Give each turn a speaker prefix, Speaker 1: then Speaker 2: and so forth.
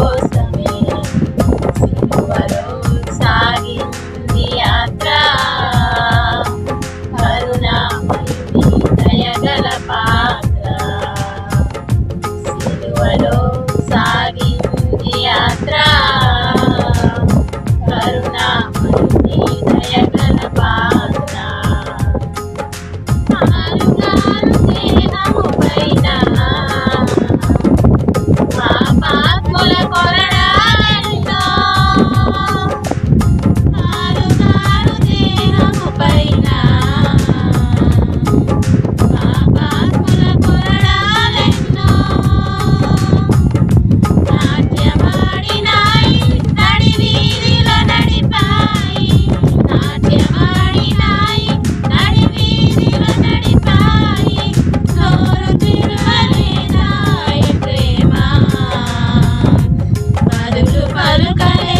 Speaker 1: cosa. 该。